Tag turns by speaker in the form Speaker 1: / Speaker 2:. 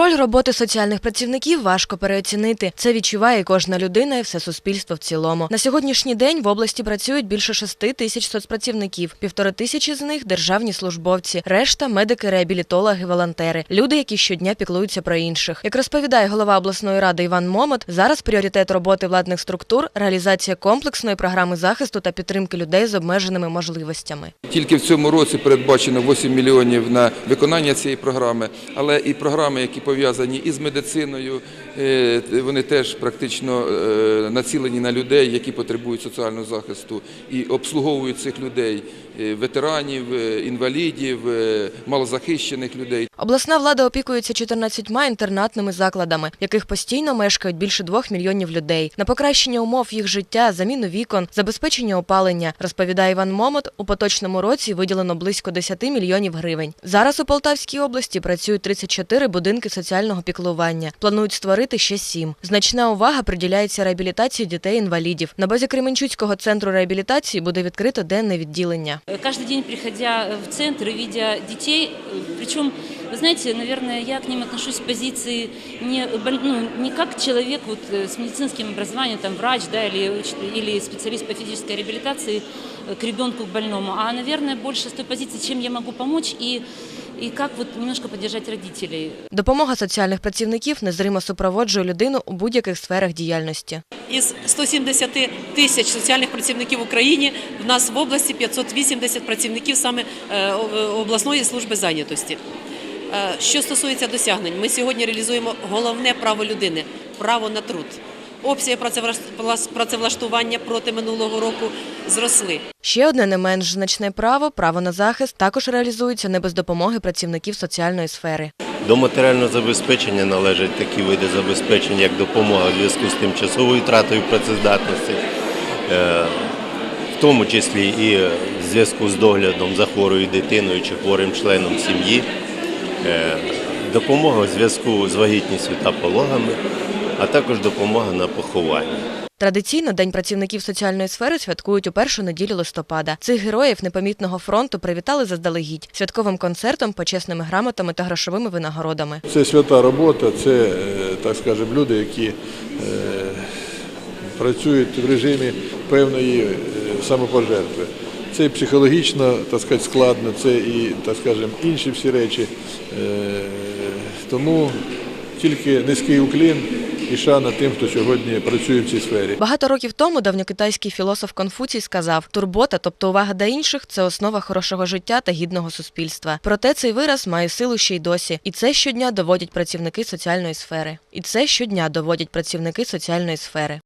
Speaker 1: Роль роботи соціальних працівників важко переоцінити. Це відчуває кожна людина і все суспільство в цілому. На сьогоднішній день в області працюють більше шести тисяч соцпрацівників. Півтори тисячі з них державні службовці, решта медики, реабілітологи, волонтери, люди, які щодня піклуються про інших. Як розповідає голова обласної ради Іван Момот, зараз пріоритет роботи владних структур реалізація комплексної програми захисту та підтримки людей з обмеженими можливостями.
Speaker 2: Тільки в цьому році передбачено 8 мільйонів на виконання цієї програми, але і програми, які пов'язані із медициною, е, вони теж практично е, націлені на людей, які потребують соціального захисту, і обслуговують цих людей е, ветеранів, інвалідів, малозахищених людей.
Speaker 1: Обласна влада опікується 14 інтернатними закладами, в яких постійно мешкають більше двох мільйонів людей. На покращення умов їх життя, заміну вікон, забезпечення опалення, розповідає Іван Момот, у поточному році виділено близько 10 мільйонів гривень. Зараз у Полтавській області працюють 34 будинки соціального піклування. Планують створити ще сім. Значна увага приділяється реабілітації дітей-інвалідів. На базі Кременчуцького центру реабілітації буде відкрито денне відділення.
Speaker 3: Каждый день, приходя в центр и видя детей, причем, вы знаете, наверное, я к ним отношусь с позиции не, боль- ну, не как человек вот, э, с медицинским образованием, там, врач да, или, уч- или специалист по физической реабилитации э, к ребенку, к больному, а, наверное, больше с той позиции, чем я могу помочь и, и как вот немножко поддержать родителей.
Speaker 1: Допомога соціальних працівників незримо супроводжує людину у будь-яких сферах діяльності.
Speaker 4: Із 170 тисяч соціальних працівників в Україні в нас в області 580 працівників саме е, о- обласної служби зайнятості. Е, Що стосується досягнень, ми сьогодні реалізуємо головне право людини право на труд. Обсяги працевлаш- працевлаштування проти минулого року зросли.
Speaker 1: Ще одне не менш значне право право на захист також реалізується не без допомоги працівників соціальної сфери.
Speaker 5: До матеріального забезпечення належать такі види забезпечення, як допомога у зв'язку з тимчасовою втратою працездатності, е, в тому числі і в зв'язку з доглядом за хворою дитиною чи хворим членом сім'ї, допомога у зв'язку з вагітністю та пологами, а також допомога на поховання.
Speaker 1: Традиційно День працівників соціальної сфери святкують у першу неділю листопада. Цих героїв непомітного фронту привітали заздалегідь святковим концертом, почесними грамотами та грошовими винагородами.
Speaker 6: Це свята робота, це, е, так скажемо, люди, які е, працюють в режимі певної е, самопожертви. Це і психологічно, так сказати, складно, це і, так скажемо, інші всі речі. Е, Тому тільки низький уклін і шана тим, хто сьогодні працює в цій сфері.
Speaker 1: Багато років тому давньокитайський філософ Конфуцій сказав: турбота, тобто увага до інших, це основа хорошого життя та гідного суспільства. Проте цей вираз має силу ще й досі, і це щодня доводять працівники соціальної сфери. І це щодня доводять працівники соціальної сфери.